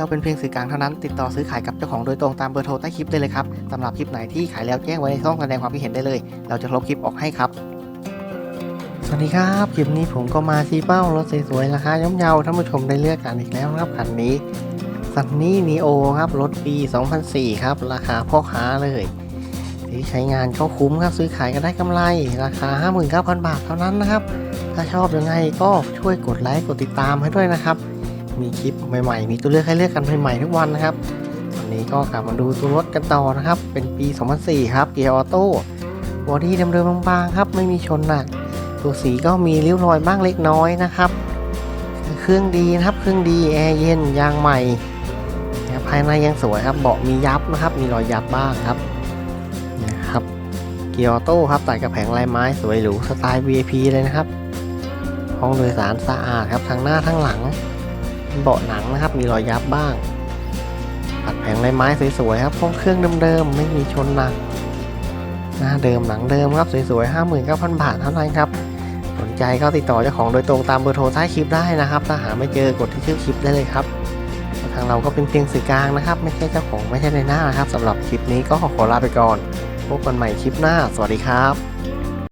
เราเป็นเพียงสื่อกลางเท่านั้น ติดต่อซื้อขายกับเจ้าของโดยตรงตามเบอร์โทรใต้คลิปได้เลยครับสำหรับคลิปไหนที่ขายแล้วแจ้งไว้ในช่องแสดงความคิดเห็นได้เลย เราจะลบคลิปออกให้ครับ สวัสดีครับ คลิปนี้ผมก็มาชี้เป้ารถสวยๆราคาย่อมเยาท่านผู้ชมได้เลือกกันอีกแล้วนะครับคันนี้ซันนี่นีโอครับรถปี 2004 ครับ ราคาพ่อค้าเลยที่ใช้งานก็คุ้มครับซื้อขายก็ได้กำไร ราคา 59,000 บาทเท่านั้นนะครับ ถ้าชอบยังไงก็ช่วยกดไลค์กดติดตามให้ด้วยนะครับ มีคลิปใหม่ๆ มีตัวเลือกให้เลือกกันใหม่ๆทุกวันนะครับวันนี้ก็กลับมาดูตัวรถกันต่อนะครับ เป็นปี 2004 ครับเกียร์ออโต้บอดี้เดิมๆบางๆครับ ไม่มีชนหนัก ตัวสีก็มีริ้วรอยบ้างเล็กน้อยนะครับ เครื่องดีนะครับ เครื่องดี แอร์เย็น ยางใหม่ ภายในยังสวยครับ เบาะมียับนะครับ มีรอยยับบ้างครับนะครับ เกียร์ออโต้ครับตัดกับแผงลายไม้สวยหรู สไตล์ VIP เลยนะครับ ห้องโดยสารสะอาดครับ ทั้งหน้าทั้งหลัง เบาะหนังนะครับ มีรอยยับบ้างตัดแผงลายไม้สวยๆครับห้องเครื่องเดิมๆไม่มีชนหนักหน้าเดิมหนังเดิมครับสวยๆ59,000 บาทเท่านั้นครับ สนใจก็ติดต่อเจ้าของโดยตรงตามเบอร์โทรใต้คลิปได้นะครับ ถ้าหาไม่เจอกดที่ชื่อคลิปได้เลยครับทางเราก็เป็นเพียงสื่อกลางนะครับ ไม่ใช่เจ้าของไม่ใช่ในหน้านะครับสำหรับคลิปนี้ก็ขอขอลาไปก่อนพบกันใหม่คลิปหน้า สวัสดีครับ